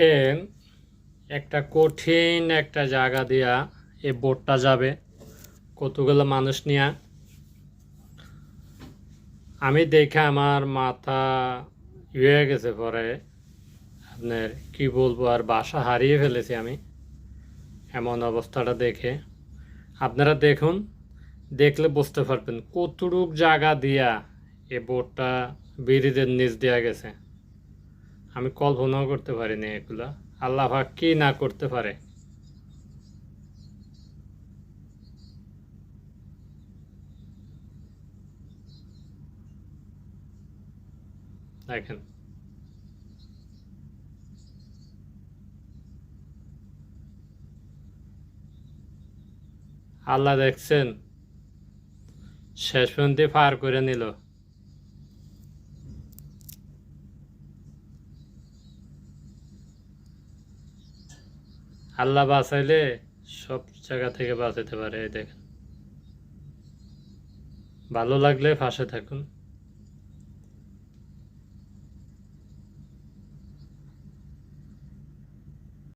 দেখেন একটা কঠিন একটা জায়গা দিয়া এই বোটটা যাবে। কতগুলো মানুষ নিয়ে? আমি দেখে আমার মাথা ইয়ে গেছে পরে। আপনার কি বলব, আর বাসা হারিয়ে ফেলেছি আমি এমন অবস্থাটা দেখে। আপনারা দেখুন, দেখলে বুঝতে পারবেন কতটুক জায়গা দিয়া এ বোটটা ব্রিজের নিচ দেওয়া গেছে। আমি কল্পনাও করতে পারি পারিনি এগুলা। আল্লাহ কি না করতে পারে? দেখেন। আল্লাহ দেখছেন, শেষ পর্যন্ত পার করে নিল। আল্লাহ বাঁচাইলে সব জায়গা থেকে বাঁচাতে পারে দেখেন। ভালো লাগলে ফাঁসে থাকুন।